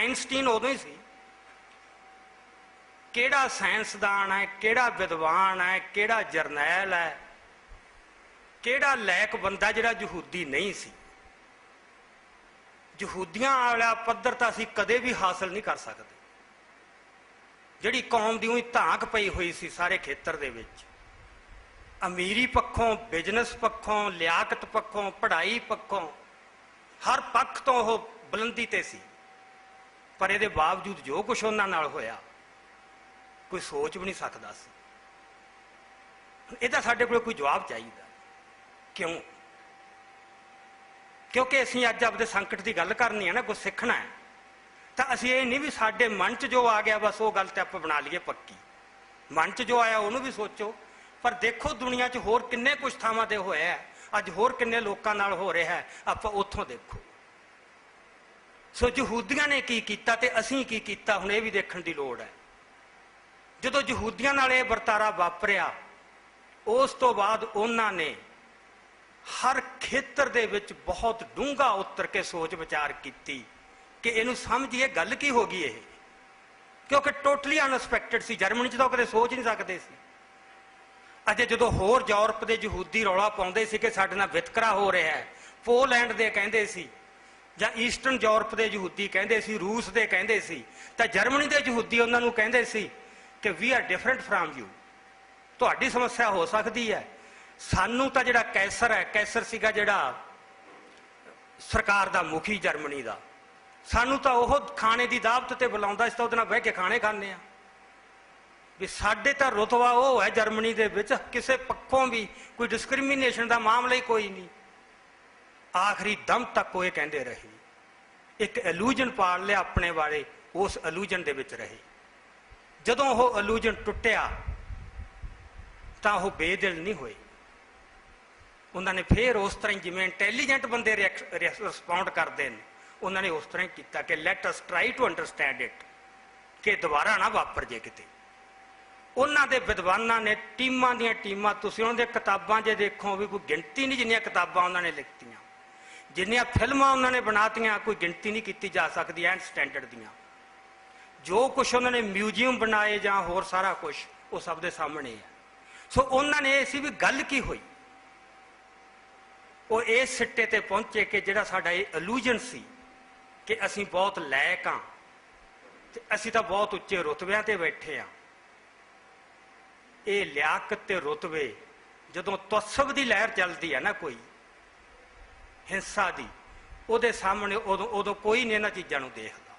ਆਇਨਸਟੀਨ ਉਦੋਂ ਹੀ ਸੀ। ਕਿਹੜਾ ਸਾਇੰਸਦਾਨ ਹੈ, ਕਿਹੜਾ ਵਿਦਵਾਨ ਹੈ, ਕਿਹੜਾ ਜਰਨੈਲ ਹੈ, ਕਿਹੜਾ ਲਾਇਕ ਬੰਦਾ ਜਿਹੜਾ ਯਹੂਦੀ ਨਹੀਂ ਸੀ। ਯਹੂਦੀਆਂ ਵਾਲਾ ਪੱਧਰ ਤਾਂ ਅਸੀਂ ਕਦੇ ਵੀ ਹਾਸਲ ਨਹੀਂ ਕਰ ਸਕਦੇ। ਜਿਹੜੀ ਕੌਮ ਦੀ ਉਹੀ ਧਾਕ ਪਈ ਹੋਈ ਸੀ ਸਾਰੇ ਖੇਤਰ ਦੇ ਵਿੱਚ। ਅਮੀਰੀ ਪੱਖੋਂ, ਬਿਜ਼ਨਸ ਪੱਖੋਂ, ਲਿਆਕਤ ਪੱਖੋਂ, ਪੜ੍ਹਾਈ ਪੱਖੋਂ, ਹਰ ਪੱਖ ਤੋਂ ਉਹ ਬੁਲੰਦੀ ਤੇ ਸੀ। ਪਰ ਇਹਦੇ ਬਾਵਜੂਦ ਜੋ ਕੁਝ ਉਹਨਾਂ ਨਾਲ ਹੋਇਆ, ਕੋਈ ਸੋਚ ਵੀ ਨਹੀਂ ਸਕਦਾ ਸੀ। ਇਹਦਾ ਸਾਡੇ ਕੋਲ ਕੋਈ ਜਵਾਬ ਚਾਹੀਦਾ। ਕਿਉਂ? ਕਿਉਂਕਿ ਅਸੀਂ ਅੱਜ ਆਪਦੇ ਸੰਕਟ ਦੀ ਗੱਲ ਕਰਨੀ ਹੈ ਨਾ ਕੁਝ ਸਿੱਖਣਾ ਹੈ। ਤਾਂ ਅਸੀਂ ਇਹ ਨਹੀਂ ਵੀ ਸਾਡੇ ਮਨ 'ਚ ਜੋ ਆ ਗਿਆ, ਬਸ ਉਹ ਗੱਲ ਤੇ ਆਪਾਂ ਬਣਾ ਲਈਏ ਪੱਕੀ। ਮਨ 'ਚ ਜੋ ਆਇਆ, ਉਹਨੂੰ ਵੀ ਸੋਚੋ। ਪਰ ਦੇਖੋ, ਦੁਨੀਆ 'ਚ ਹੋਰ ਕਿੰਨੇ ਕੁਝ ਥਾਵਾਂ ਤੇ ਹੋਇਆ ਅੱਜ ਹੋਰ ਕਿੰਨੇ ਲੋਕਾਂ ਨਾਲ ਹੋ ਰਿਹਾ ਆਪਾਂ ਉੱਥੋਂ ਦੇਖੋ। ਸੋ ਯਹੂਦੀਆਂ ਨੇ ਕੀ ਕੀਤਾ ਤੇ ਅਸੀਂ ਕੀ ਕੀਤਾ? ਹੁਣ ਇਹ ਵੀ ਦੇਖਣ ਦੀ ਲੋੜ ਹੈ। ਜਦੋਂ ਯਹੂਦੀਆਂ ਨਾਲ ਇਹ ਵਰਤਾਰਾ ਵਾਪਰਿਆ, ਉਸ ਤੋਂ ਬਾਅਦ ਉਹਨਾਂ ਨੇ ਹਰ ਖੇਤਰ ਦੇ ਵਿੱਚ ਬਹੁਤ ਡੂੰਘਾ ਉਤਰ ਕੇ ਸੋਚ ਵਿਚਾਰ ਕੀਤੀ ਕਿ ਇਹਨੂੰ ਸਮਝੀਏ, ਗੱਲ ਕੀ ਹੋ ਗਈ ਇਹ? ਕਿਉਂਕਿ ਟੋਟਲੀ ਅਨਐਕਸਪੈਕਟਡ ਸੀ। ਜਰਮਨੀ 'ਚ ਤਾਂ ਉਹ ਕਦੇ ਸੋਚ ਨਹੀਂ ਸਕਦੇ ਸੀ। ਅਜੇ ਜਦੋਂ ਹੋਰ ਯੂਰਪ ਦੇ ਯਹੂਦੀ ਰੌਲਾ ਪਾਉਂਦੇ ਸੀ ਕਿ ਸਾਡੇ ਨਾਲ ਵਿਤਕਰਾ ਹੋ ਰਿਹਾ ਹੈ, ਪੋਲੈਂਡ ਦੇ ਕਹਿੰਦੇ ਸੀ ਜਾਂ ਈਸਟਰਨ ਯੂਰਪ ਦੇ ਯਹੂਦੀ ਕਹਿੰਦੇ ਸੀ, ਰੂਸ ਦੇ ਕਹਿੰਦੇ ਸੀ, ਤਾਂ ਜਰਮਨੀ ਦੇ ਯਹੂਦੀ ਉਹਨਾਂ ਨੂੰ ਕਹਿੰਦੇ ਸੀ ਕਿ we are different from you ਤੁਹਾਡੀ ਸਮੱਸਿਆ ਹੋ ਸਕਦੀ ਹੈ। ਸਾਨੂੰ ਤਾਂ ਜਿਹੜਾ ਕੈਸਰ ਹੈ, ਕੈਸਰ ਸੀਗਾ ਜਿਹੜਾ ਸਰਕਾਰ ਦਾ ਮੁਖੀ ਜਰਮਨੀ ਦਾ। ਸਾਨੂੰ ਤਾਂ ਉਹ ਖਾਣੇ ਦੀ ਦਾਵਤ ਤੇ ਬੁਲਾਉਂਦਾ ਸੀ ਤਾਂ ਉਹਦੇ ਨਾਲ ਬਹਿ ਕੇ ਖਾਣੇ ਖਾਂਦੇ ਆ ਵੀ ਸਾਡੇ ਤਾਂ ਰੁਤਬਾ ਉਹ ਹੈ ਜਰਮਨੀ ਦੇ ਵਿੱਚ, ਕਿਸੇ ਪੱਖੋਂ ਵੀ ਕੋਈ ਡਿਸਕ੍ਰਿਮੀਨੇਸ਼ਨ ਦਾ ਮਾਮਲਾ ਹੀ ਕੋਈ ਨਹੀਂ। ਆਖਰੀ ਦਮ ਤੱਕ ਉਹ ਇਹ ਕਹਿੰਦੇ ਰਹੇ। ਇੱਕ ਇਲੂਜਨ ਪਾਲ ਲਿਆ ਆਪਣੇ ਬਾਰੇ ਉਸ ਇਲੂਜਨ ਦੇ ਵਿੱਚ ਰਹੇ। ਜਦੋਂ ਉਹ ਇਲੂਜਨ ਟੁੱਟਿਆ, ਤਾਂ ਉਹ ਬੇਦਿਲ ਨਹੀਂ ਹੋਏ। ਉਹਨਾਂ ਨੇ ਫੇਰ ਉਸ ਤਰ੍ਹਾਂ ਹੀ ਜਿਵੇਂ ਇੰਟੈਲੀਜੈਂਟ ਬੰਦੇ ਰਿਸਪੌਂਡ ਕਰਦੇ ਨੇ, ਉਹਨਾਂ ਨੇ ਉਸ ਤਰ੍ਹਾਂ ਹੀ ਕੀਤਾ ਕਿ let us try to understand it ਕਿ ਦੁਬਾਰਾ ਨਾ ਵਾਪਰ ਜੇ ਕਿਤੇ। ਉਹਨਾਂ ਦੇ ਵਿਦਵਾਨਾਂ ਨੇ ਟੀਮਾਂ ਦੀਆਂ ਟੀਮਾਂ, ਤੁਸੀਂ ਉਹਨਾਂ ਦੀਆਂ ਕਿਤਾਬਾਂ ਜੇ ਦੇਖੋ ਵੀ ਕੋਈ ਗਿਣਤੀ ਨਹੀਂ ਜਿੰਨੀਆਂ ਕਿਤਾਬਾਂ ਉਹਨਾਂ ਨੇ ਲਿਖਤੀਆਂ। ਜਿੰਨੀਆਂ ਫਿਲਮਾਂ ਉਹਨਾਂ ਨੇ ਬਣਾਤੀਆਂ, ਕੋਈ ਗਿਣਤੀ ਨਹੀਂ ਕੀਤੀ ਜਾ ਸਕਦੀ ਐਂਡ ਸਟੈਂਡਰਡ ਦੀਆਂ। ਜੋ ਕੁਝ ਉਹਨਾਂ ਨੇ ਮਿਊਜ਼ੀਅਮ ਬਣਾਏ ਜਾਂ ਹੋਰ ਸਾਰਾ ਕੁਝ ਉਹ ਸਭ ਦੇ ਸਾਹਮਣੇ ਹੈ। ਸੋ ਉਹਨਾਂ ਨੇ ਇਹ ਸੀ ਵੀ ਗੱਲ ਕੀ ਹੋਈ? ਉਹ ਇਸ ਸਿੱਟੇ ਤੇ ਪਹੁੰਚੇ ਕਿ ਜਿਹੜਾ ਸਾਡਾ ਇਹ ਇਲੂਜਨ ਸੀ ਕਿ ਅਸੀਂ ਬਹੁਤ ਲਾਇਕ ਆ ਤੇ ਅਸੀਂ ਤਾਂ ਬਹੁਤ ਉੱਚੇ ਰੁਤਬਿਆਂ ਤੇ ਬੈਠੇ ਆ ਇਹ ਲਿਆਕਤ ਤੇ ਰੁਤਬੇ, ਜਦੋਂ ਤਸਵ ਦੀ ਲਹਿਰ ਚੱਲਦੀ ਹੈ ਨਾ ਕੋਈ ਹਿੰਸਾ ਦੀ, ਉਹਦੇ ਸਾਹਮਣੇ ਉਦੋਂ ਉਦੋਂ ਕੋਈ ਨਹੀਂ ਇਹਨਾਂ ਚੀਜ਼ਾਂ ਨੂੰ ਦੇਖਦਾ।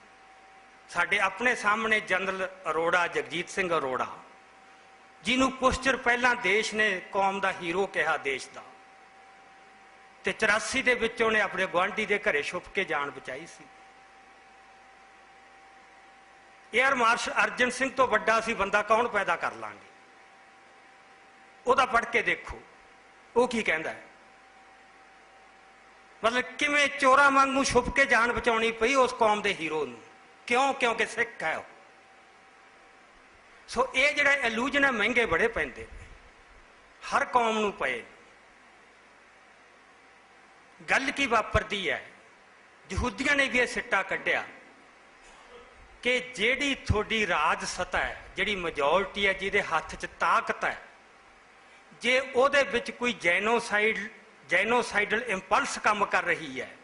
ਸਾਡੇ ਆਪਣੇ ਸਾਹਮਣੇ ਜਨਰਲ ਅਰੋੜਾ, ਜਗਜੀਤ ਸਿੰਘ ਅਰੋੜਾ, ਜਿਹਨੂੰ ਕੁਝ ਚਿਰ ਪਹਿਲਾਂ ਦੇਸ਼ ਨੇ ਕੌਮ ਦਾ ਹੀਰੋ ਕਿਹਾ ਦੇਸ਼ ਦਾ, ਤੇ 84 ਦੇ ਵਿੱਚ ਉਹਨੇ ਆਪਣੇ ਗਵਾਂਢੀ ਦੇ ਘਰੇ ਛੁਪ ਕੇ ਜਾਨ ਬਚਾਈ ਸੀ। ਏਅਰ ਮਾਰਸ਼ਲ ਅਰਜਨ ਸਿੰਘ ਤੋਂ ਵੱਡਾ ਸੀ, ਬੰਦਾ ਕੌਣ ਪੈਦਾ ਕਰ ਲਾਂਗੇ? ਉਹਦਾ ਪੜ੍ਹ ਕੇ ਦੇਖੋ, ਉਹ ਕੀ ਕਹਿੰਦਾ ਹੈ? ਮਤਲਬ ਕਿਵੇਂ ਚੋਰਾ ਵਾਂਗੂ ਛੁਪ ਕੇ ਜਾਨ ਬਚਾਉਣੀ ਪਈ ਉਸ ਕੌਮ ਦੇ ਹੀਰੋ ਨੂੰ? ਕਿਉਂ, ਕਿਉਂਕਿ ਸਿੱਖ ਹੈ ਉਹ। ਸੋ ਇਹ ਜਿਹੜਾ ਇਲੂਜਨ ਹੈ, ਮਹਿੰਗੇ ਬੜੇ ਪੈਂਦੇ ਹਰ ਕੌਮ ਨੂੰ ਪਏ ਗੱਲ ਕੀ ਵਾਪਰਦੀ ਹੈ? ਯਹੂਦੀਆਂ ਨੇ ਵੀ ਇਹ ਸਿੱਟਾ ਕੱਢਿਆ ਕਿ ਜਿਹੜੀ ਤੁਹਾਡੀ ਰਾਜ ਸਤਾ ਹੈ, ਜਿਹੜੀ ਮੈਜੋਰਟੀ ਹੈ, ਜਿਹਦੇ ਹੱਥ 'ਚ ਤਾਕਤ ਹੈ, ਜੇ ਉਹਦੇ ਵਿੱਚ ਕੋਈ ਜੈਨੋਸਾਈਡ ਜੈਨੋਸਾਈਡਲ ਇੰਪਲਸ ਕੰਮ ਕਰ ਰਹੀ ਹੈ।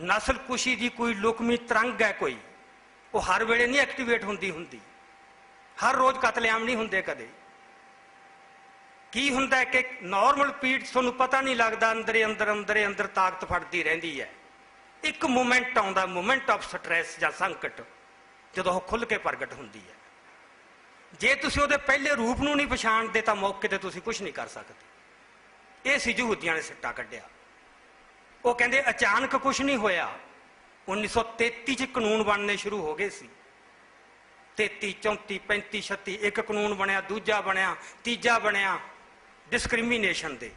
ਨਸਲ ਕੁਸ਼ੀ ਦੀ ਕੋਈ ਲੁਕਮੀ ਤਰੰਗ ਹੈ ਕੋਈ। ਉਹ ਹਰ ਵੇਲੇ ਨਹੀਂ ਐਕਟੀਵੇਟ ਹੁੰਦੀ ਹੁੰਦੀ। ਹਰ ਰੋਜ਼ ਕਤਲੇਆਮ ਨਹੀਂ ਹੁੰਦੇ ਕਦੇ। ਕੀ ਹੁੰਦਾ ਕਿ ਨਾਰਮਲ ਪੀੜ ਤੁਹਾਨੂੰ ਪਤਾ ਨਹੀਂ ਲੱਗਦਾ, ਅੰਦਰੇ, ਅੰਦਰ ਅੰਦਰੇ, ਅੰਦਰ ਤਾਕਤ ਫੜਦੀ ਰਹਿੰਦੀ ਹੈ। ਇੱਕ ਮੂਮੈਂਟ ਆਉਂਦਾ ਮੂਮੈਂਟ ਆਫ ਸਟ੍ਰੈਸ ਜਾਂ ਸੰਕਟ, ਜਦੋਂ ਉਹ ਖੁੱਲ ਕੇ ਪ੍ਰਗਟ ਹੁੰਦੀ ਹੈ। ਜੇ ਤੁਸੀਂ ਉਹਦੇ ਪਹਿਲੇ ਰੂਪ ਨੂੰ ਨਹੀਂ ਪਛਾਣਦੇ, ਤਾਂ ਮੌਕੇ ਤੇ ਤੁਸੀਂ ਕੁਝ ਨਹੀਂ ਕਰ ਸਕਦੇ। ਇਹ ਸੀ ਯਹੂਦੀਆਂ ਨੇ ਸਿੱਟਾ ਕੱਢਿਆ। ਉਹ ਕਹਿੰਦੇ, ਅਚਾਨਕ ਕੁਝ ਨਹੀਂ ਹੋਇਆ। 1933 ਚ ਕਾਨੂੰਨ ਬਣਨੇ ਸ਼ੁਰੂ ਹੋ ਗਏ ਸੀ। 33 34 35 36 ਇੱਕ ਕਾਨੂੰਨ ਬਣਿਆ, ਦੂਜਾ ਬਣਿਆ, ਤੀਜਾ ਬਣਿਆ ਡਿਸਕ੍ਰਿਮੀਨੇਸ਼ਨ ਦੇ।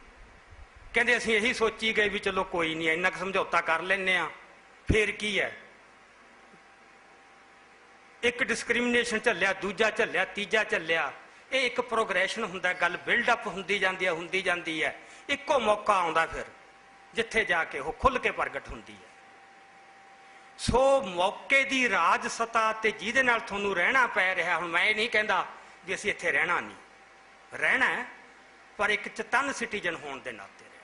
ਕਹਿੰਦੇ, ਅਸੀਂ ਇਹੀ ਸੋਚੀ ਗਏ ਵੀ ਚਲੋ ਕੋਈ ਨਹੀਂ, ਇੰਨਾ ਕੁ ਸਮਝੌਤਾ ਕਰ ਲੈਨੇ ਆ ਫੇਰ ਕੀ ਹੈ? ਇੱਕ ਡਿਸਕ੍ਰਿਮੀਨੇਸ਼ਨ ਝੱਲਿਆ, ਦੂਜਾ ਝੱਲਿਆ, ਤੀਜਾ ਝੱਲਿਆ। ਇਹ ਇੱਕ ਪ੍ਰੋਗਰੈਸ਼ਨ ਹੁੰਦਾ ਗੱਲ ਬਿਲਡ ਅਪ ਹੁੰਦੀ ਜਾਂਦੀ ਹੈ, ਹੁੰਦੀ ਜਾਂਦੀ ਹੈ। ਇੱਕੋ ਮੌਕਾ ਆਉਂਦਾ ਫਿਰ, ਜਿੱਥੇ ਜਾ ਕੇ ਉਹ ਖੁੱਲ ਕੇ ਪ੍ਰਗਟ ਹੁੰਦੀ ਹੈ। ਸੋ ਮੌਕੇ ਦੀ ਰਾਜ ਸਤਾ ਤੇ ਜਿਹਦੇ ਨਾਲ ਤੁਹਾਨੂੰ ਰਹਿਣਾ ਪੈ ਰਿਹਾ, ਹੁਣ ਮੈਂ ਇਹ ਨਹੀਂ ਕਹਿੰਦਾ ਵੀ ਅਸੀਂ ਇੱਥੇ ਰਹਿਣਾ ਨਹੀਂ। ਰਹਿਣਾ ਪਰ ਇੱਕ ਚਤਨ ਸਿਟੀਜ਼ਨ ਹੋਣ ਦੇ ਨਾਤੇ ਰਹਿਣਾ।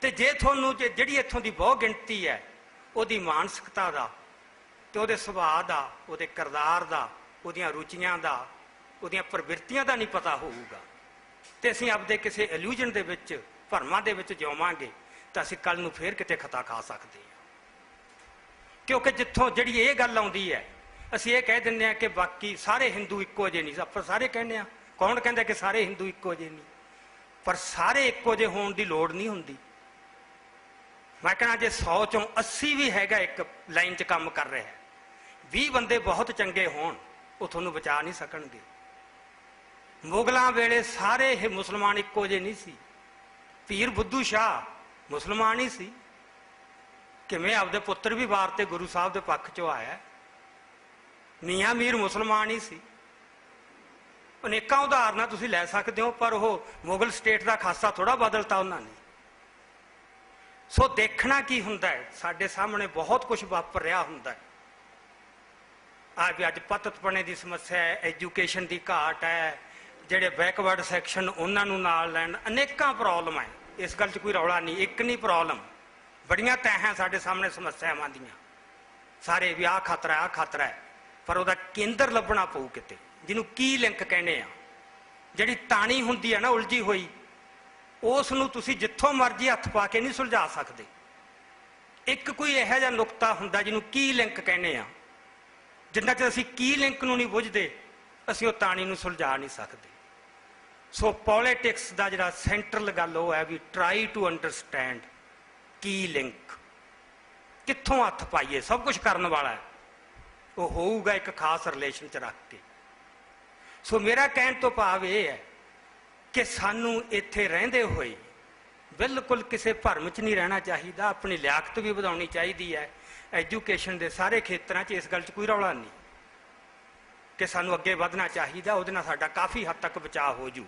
ਤੇ ਜੇ ਤੁਹਾਨੂੰ, ਜੇ ਜਿਹੜੀ ਇੱਥੋਂ ਦੀ ਬਹੁ ਗਿਣਤੀ ਹੈ, ਉਹਦੀ ਮਾਨਸਿਕਤਾ ਦਾ ਤੇ ਉਹਦੇ ਸੁਭਾਅ ਦਾ, ਉਹਦੇ ਕਿਰਦਾਰ ਦਾ, ਉਹਦੀਆਂ ਰੁਚੀਆਂ ਦਾ, ਉਹਦੀਆਂ ਪ੍ਰਵਿਰਤੀਆਂ ਦਾ ਨਹੀਂ ਪਤਾ ਹੋਊਗਾ ਤੇ ਅਸੀਂ ਆਪਦੇ ਕਿਸੇ ਇਲੂਜਨ ਦੇ ਵਿੱਚ, ਭਰਮਾਂ ਦੇ ਵਿੱਚ ਜਿਉਵਾਂਗੇ, ਤਾਂ ਅਸੀਂ ਕੱਲ ਨੂੰ ਫੇਰ ਕਿਤੇ ਖਤਾ ਖਾ ਸਕਦੇ ਹਾਂ। ਕਿਉਂਕਿ ਜਿੱਥੋਂ ਜਿਹੜੀ ਇਹ ਗੱਲ ਆਉਂਦੀ ਹੈ, ਅਸੀਂ ਇਹ ਕਹਿ ਦਿੰਦੇ ਹਾਂ ਕਿ ਬਾਕੀ ਸਾਰੇ ਹਿੰਦੂ ਇੱਕੋ ਜਿਹੇ ਨਹੀਂ। ਆਪਾਂ ਸਾਰੇ ਕਹਿੰਦੇ ਆ ਕੌਣ ਕਹਿੰਦਾ ਕਿ ਸਾਰੇ ਹਿੰਦੂ ਇੱਕੋ ਜਿਹੇ ਨਹੀਂ? ਪਰ ਸਾਰੇ ਇੱਕੋ ਜਿਹੇ ਹੋਣ ਦੀ ਲੋੜ ਨਹੀਂ ਹੁੰਦੀ। ਮੈਂ ਕਹਿੰਦਾ, ਜੇ 100 ਚੋਂ 80 ਵੀ ਹੈਗਾ ਇੱਕ ਲਾਈਨ 'ਚ ਕੰਮ ਕਰ ਰਿਹਾ ਹੈ 20 ਬੰਦੇ ਬਹੁਤ ਚੰਗੇ ਹੋਣ, ਉਹ ਤੁਹਾਨੂੰ ਬਚਾ ਨਹੀਂ ਸਕਣਗੇ। ਮੁਗਲਾਂ ਵੇਲੇ ਸਾਰੇ ਇਹ ਮੁਸਲਮਾਨ ਇੱਕੋ ਜਿਹੇ ਨਹੀਂ ਸੀ। ਪੀਰ ਬੁੱਧੂ ਸ਼ਾਹ ਮੁਸਲਮਾਨ ਹੀ ਸੀ। ਕਿਵੇਂ ਆਪਦੇ ਪੁੱਤਰ ਵੀ ਵਾਰ ਤੇ ਗੁਰੂ ਸਾਹਿਬ ਦੇ ਪੱਖ ਚੋਂ ਆਇਆ ਮੀਆਂ ਮੀਰ ਮੁਸਲਮਾਨ ਹੀ ਸੀ। ਅਨੇਕਾਂ ਉਦਾਹਰਨਾਂ ਤੁਸੀਂ ਲੈ ਸਕਦੇ ਹੋ, ਪਰ ਉਹ ਮੁਗਲ ਸਟੇਟ ਦਾ ਖਾਸਾ ਥੋੜਾ ਬਦਲਤਾ ਉਹਨਾਂ ਨੇ। ਸੋ ਦੇਖਣਾ ਕੀ ਹੁੰਦਾ ਹੈ, ਸਾਡੇ ਸਾਹਮਣੇ ਬਹੁਤ ਕੁਝ ਵਾਪਰ ਰਿਹਾ ਹੁੰਦਾ ਹੈ। ਆ ਵੀ ਅੱਜ ਪਤਤਪਣੇ ਦੀ ਸਮੱਸਿਆ ਹੈ, ਐਜੂਕੇਸ਼ਨ ਦੀ ਘਾਟ ਹੈ ਜਿਹੜੇ ਬੈਕਵਰਡ ਸੈਕਸ਼ਨ ਉਹਨਾਂ ਨੂੰ ਨਾਲ ਲੈਣ ਅਨੇਕਾਂ ਪ੍ਰੋਬਲਮ ਹੈ ਇਸ ਗੱਲ 'ਚ ਕੋਈ ਰੌਲਾ ਨਹੀਂ, ਇੱਕ ਨਹੀਂ ਪ੍ਰੋਬਲਮ ਬੜੀਆਂ ਤੈਹਾਂ ਸਾਡੇ ਸਾਹਮਣੇ ਸਮੱਸਿਆਵਾਂ ਦੀਆਂ। ਸਾਰੇ ਵੀ ਆਹ ਖਤਰਾ ਆ ਖਤਰਾ ਹੈ, ਪਰ ਉਹਦਾ ਕੇਂਦਰ ਲੱਭਣਾ ਪਊ ਕਿਤੇ, ਜਿਹਨੂੰ ਕੀ ਲਿੰਕ ਕਹਿੰਦੇ ਆ। ਜਿਹੜੀ ਤਾਣੀ ਹੁੰਦੀ ਹੈ ਨਾ, ਉਲਝੀ ਹੋਈ, ਉਸ ਨੂੰ ਤੁਸੀਂ ਜਿੱਥੋਂ ਮਰਜ਼ੀ ਹੱਥ ਪਾ ਕੇ ਨਹੀਂ ਸੁਲਝਾ ਸਕਦੇ। ਇੱਕ ਕੋਈ ਇਹੋ ਜਿਹਾ ਨੁਕਤਾ ਹੁੰਦਾ ਜਿਹਨੂੰ ਕੀ ਲਿੰਕ ਕਹਿੰਦੇ ਆ। ਜਿੰਨਾ ਚਿਰ ਅਸੀਂ ਕੀ ਲਿੰਕ ਨੂੰ ਨਹੀਂ ਬੁੱਝਦੇ, ਅਸੀਂ ਉਹ ਤਾਣੀ ਨੂੰ ਸੁਲਝਾ ਨਹੀਂ ਸਕਦੇ। ਸੋ ਪੋਲਿਟਿਕਸ ਦਾ ਜਿਹੜਾ ਸੈਂਟਰਲ ਗੱਲ ਉਹ ਹੈ ਵੀ ਟਰਾਈ ਟੂ ਅੰਡਰਸਟੈਂਡ ਕੀ ਲਿੰਕ ਕਿੱਥੋਂ ਹੱਥ ਪਾਈਏ, ਸਭ ਕੁਝ ਕਰਨ ਵਾਲਾ ਹੈ। ਉਹ ਹੋਊਗਾ ਇੱਕ ਖਾਸ ਰਿਲੇਸ਼ਨ ਚ ਰੱਖ ਕੇ। ਸੋ ਮੇਰਾ ਕਹਿਣ ਤੋਂ ਭਾਵ ਇਹ ਹੈ ਕਿ ਸਾਨੂੰ ਇੱਥੇ ਰਹਿੰਦੇ ਹੋਏ ਬਿਲਕੁਲ ਕਿਸੇ ਭਰਮ 'ਚ ਨਹੀਂ ਰਹਿਣਾ ਚਾਹੀਦਾ, ਆਪਣੀ ਲਿਆਕਤ ਵੀ ਵਧਾਉਣੀ ਚਾਹੀਦੀ ਹੈ। ਐਜੂਕੇਸ਼ਨ ਦੇ ਸਾਰੇ ਖੇਤਰਾਂ 'ਚ ਇਸ ਗੱਲ 'ਚ ਕੋਈ ਰੌਲਾ ਨਹੀਂ ਕਿ ਸਾਨੂੰ ਅੱਗੇ ਵਧਣਾ ਚਾਹੀਦਾ, ਉਹਦੇ ਨਾਲ ਸਾਡਾ ਕਾਫੀ ਹੱਦ ਤੱਕ ਬਚਾਅ ਹੋ ਜੂ।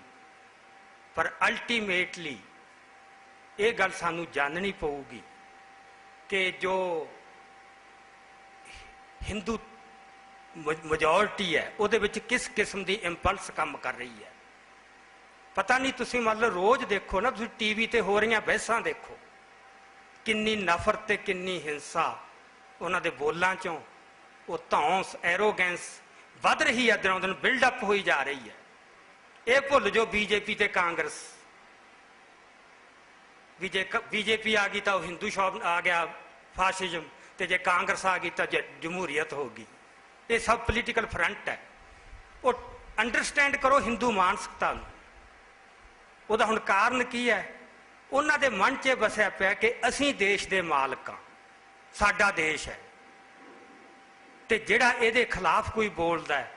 ਪਰ ਅਲਟੀਮੇਟਲੀ ਇਹ ਗੱਲ ਸਾਨੂੰ ਜਾਣਨੀ ਪਊਗੀ ਕਿ ਜੋ ਹਿੰਦੂ ਮੈਜੋਰਟੀ ਹੈ, ਉਹਦੇ ਵਿੱਚ ਕਿਸ ਕਿਸਮ ਦੀ ਇੰਪਲਸ ਕੰਮ ਕਰ ਰਹੀ ਹੈ। ਪਤਾ ਨਹੀਂ ਤੁਸੀਂ ਮੰਨ ਲਓ ਰੋਜ਼ ਦੇਖੋ ਨਾ, ਤੁਸੀਂ ਟੀਵੀ ਤੇ ਹੋ ਰਹੀਆਂ ਬਹਿਸਾਂ ਦੇਖੋ। ਕਿੰਨੀ ਨਫ਼ਰਤ ਤੇ ਕਿੰਨੀ ਹਿੰਸਾ ਉਹਨਾਂ ਦੇ ਬੋਲਾਂ ਚੋਂ। ਉਹ ਧੌਂਸ ਐਰੋਗੈਂਸ ਵੱਧ ਰਹੀ ਹੈ ਦਿਨੋਂ ਦਿਨ ਬਿਲਡ ਅਪ ਹੋਈ ਜਾ ਰਹੀ ਹੈ। ਇਹ ਭੁੱਲ ਜੋ ਬੀਜੇਪੀ ਤੇ ਕਾਂਗਰਸ। ਵੀ ਜੇ ਬੀਜੇਪੀ ਆ ਗਈ ਤਾਂ ਉਹ ਹਿੰਦੂ ਸ਼ੌਬ ਆ ਗਿਆ, ਫਾਸਿਜ਼ਮ, ਤੇ ਜੇ ਕਾਂਗਰਸ ਆ ਗਈ ਤਾਂ ਜਮਹੂਰੀਅਤ ਹੋ ਗਈ ਇਹ ਸਭ ਪੋਲੀਟੀਕਲ ਫਰੰਟ ਹੈ। ਉਹ ਅੰਡਰਸਟੈਂਡ ਕਰੋ ਹਿੰਦੂ ਮਾਨਸਿਕਤਾ ਨੂੰ। ਉਹਦਾ ਹੁਣ ਕਾਰਨ ਕੀ ਹੈ? ਉਹਨਾਂ ਦੇ ਮਨ 'ਚ ਵਸਿਆ ਪਿਆ ਕਿ ਅਸੀਂ ਦੇਸ਼ ਦੇ ਮਾਲਕ ਹਾਂ। ਸਾਡਾ ਦੇਸ਼ ਹੈ। ਤੇ ਜਿਹੜਾ ਇਹਦੇ ਖਿਲਾਫ ਕੋਈ ਬੋਲਦਾ ਹੈ,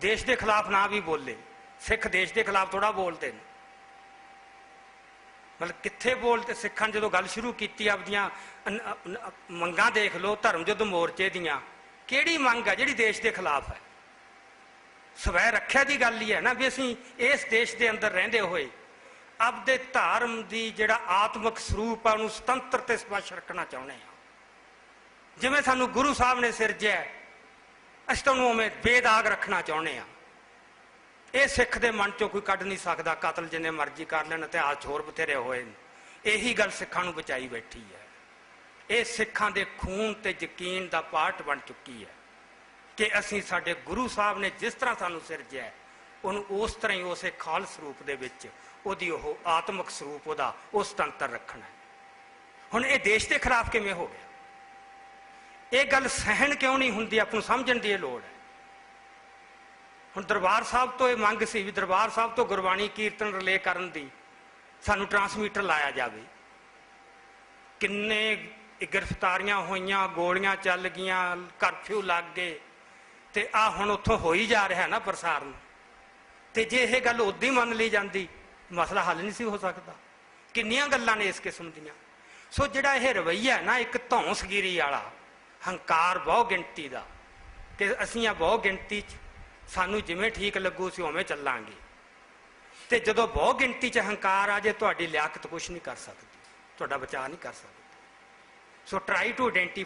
ਦੇਸ਼ ਦੇ ਖਿਲਾਫ ਨਾ ਵੀ ਬੋਲੇ। ਸਿੱਖ ਦੇਸ਼ ਦੇ ਖਿਲਾਫ ਥੋੜਾ ਬੋਲਦੇ ਨੇ। ਮਤਲਬ ਕਿੱਥੇ ਬੋਲਦੇ? ਸਿੱਖਾਂ ਨੇ ਜਦੋਂ ਗੱਲ ਸ਼ੁਰੂ ਕੀਤੀ, ਆਪਦੀਆਂ ਮੰਗਾਂ ਦੇਖ ਲਓ, ਧਰਮ ਯੁੱਧ ਮੋਰਚੇ ਦੀਆਂ। ਕਿਹੜੀ ਮੰਗ ਹੈ ਜਿਹੜੀ ਦੇਸ਼ ਦੇ ਖਿਲਾਫ ਹੈ? ਸਵੈ ਰੱਖਿਆ ਦੀ ਗੱਲ ਹੀ ਹੈ ਨਾ ਵੀ ਅਸੀਂ ਇਸ ਦੇਸ਼ ਦੇ ਅੰਦਰ ਰਹਿੰਦੇ ਹੋਏ ਆਪਦੇ ਧਰਮ ਦੀ ਜਿਹੜਾ ਆਤਮਿਕ ਸਰੂਪ ਆ, ਉਹਨੂੰ ਸੁਤੰਤਰ ਤੇ ਸਪਸ਼ਟ ਰੱਖਣਾ ਚਾਹੁੰਦੇ ਆ ਜਿਵੇਂ ਸਾਨੂੰ ਗੁਰੂ ਸਾਹਿਬ ਨੇ ਸਿਰਜਿਆ, ਅਸੀਂ ਤਾਂ ਉਹਨੂੰ ਉਵੇਂ ਬੇਦਾਗ ਰੱਖਣਾ ਚਾਹੁੰਦੇ ਆ ਇਹ ਸਿੱਖ ਦੇ ਮਨ ਚੋਂ ਕੋਈ ਕੱਢ ਨਹੀਂ ਸਕਦਾ, ਕਤਲ ਜਿੰਨੇ ਮਰਜ਼ੀ ਕਰ ਲੈਣ, ਇਤਿਹਾਸ ਹੋਰ ਬਥੇਰੇ ਹੋਏ ਨੇ। ਇਹੀ ਗੱਲ ਸਿੱਖਾਂ ਨੂੰ ਬਚਾਈ ਬੈਠੀ ਹੈ। ਇਹ ਸਿੱਖਾਂ ਦੇ ਖੂਨ ਤੇ ਯਕੀਨ ਦਾ ਪਾਠ ਬਣ ਚੁੱਕੀ ਹੈ ਕਿ ਅਸੀਂ ਸਾਡੇ ਗੁਰੂ ਸਾਹਿਬ ਨੇ ਜਿਸ ਤਰ੍ਹਾਂ ਸਾਨੂੰ ਸਿਰਜਿਆ ਉਹਨੂੰ ਉਸ ਤਰ੍ਹਾਂ ਹੀ ਉਸੇ ਖਾਲਸ ਰੂਪ ਦੇ ਵਿੱਚ ਉਹਦੀ ਉਹ ਆਤਮਿਕ ਸਰੂਪ, ਉਹਦਾ ਉਹ ਸੁਤੰਤਰ ਰੱਖਣਾ ਹੁਣ ਇਹ ਦੇਸ਼ ਦੇ ਖਿਲਾਫ ਕਿਵੇਂ ਹੋ ਗਿਆ? ਇਹ ਗੱਲ ਸਹਿਣ ਕਿਉਂ ਨਹੀਂ ਹੁੰਦੀ, ਆਪ ਨੂੰ ਸਮਝਣ ਦੀ ਇਹ ਲੋੜ ਹੈ। ਹੁਣ ਦਰਬਾਰ ਸਾਹਿਬ ਤੋਂ ਇਹ ਮੰਗ ਸੀ ਵੀ ਦਰਬਾਰ ਸਾਹਿਬ ਤੋਂ ਗੁਰਬਾਣੀ ਕੀਰਤਨ ਰਿਲੇ ਕਰਨ ਦੀ ਸਾਨੂੰ ਟਰਾਂਸਮੀਟਰ ਲਾਇਆ ਜਾਵੇ। ਕਿੰਨੇ ਗ੍ਰਿਫਤਾਰੀਆਂ ਹੋਈਆਂ, ਗੋਲੀਆਂ ਚੱਲ ਗਈਆਂ ਕਰਫਿਊ ਲੱਗ ਗਏ ਤੇ ਆ ਹੁਣ ਉੱਥੋਂ ਹੋ ਹੀ ਜਾ ਰਿਹਾ ਨਾ ਪ੍ਰਸਾਰਣ ਤੇ ਜੇ ਇਹ ਗੱਲ ਉਦੋਂ ਹੀ ਮੰਨ ਲਈ ਜਾਂਦੀ, ਮਸਲਾ ਹੱਲ ਨਹੀਂ ਸੀ ਹੋ ਸਕਦਾ। ਕਿੰਨੀਆਂ ਗੱਲਾਂ ਨੇ ਇਸ ਕਿਸਮ ਦੀਆਂ। ਸੋ ਜਿਹੜਾ ਇਹ ਰਵਈਆ ਨਾ, ਇੱਕ ਧੌਂਸਗੀਰੀ ਵਾਲਾ, ਹੰਕਾਰ ਬਹੁ ਗਿਣਤੀ ਦਾ, ਕਿ ਅਸੀਂ ਆ ਬਹੁ ਗਿਣਤੀ ਚ ਸਾਨੂੰ ਜਿਵੇਂ ਠੀਕ ਲੱਗੂ ਅਸੀਂ ਉਵੇਂ ਚੱਲਾਂਗੇ। ਤੇ ਜਦੋਂ ਬਹੁ ਗਿਣਤੀ ਚ ਹੰਕਾਰ ਆ ਜੇ, ਤੁਹਾਡੀ ਲਿਆਕਤ ਕੁਝ ਨਹੀਂ ਕਰ ਸਕਦੀ, ਤੁਹਾਡਾ ਬਚਾਅ ਨਹੀਂ ਕਰ ਸਕਦੀ। ਸੋ ਟਰਾਈ ਟੂ ਆਇਡੈਂਟੀ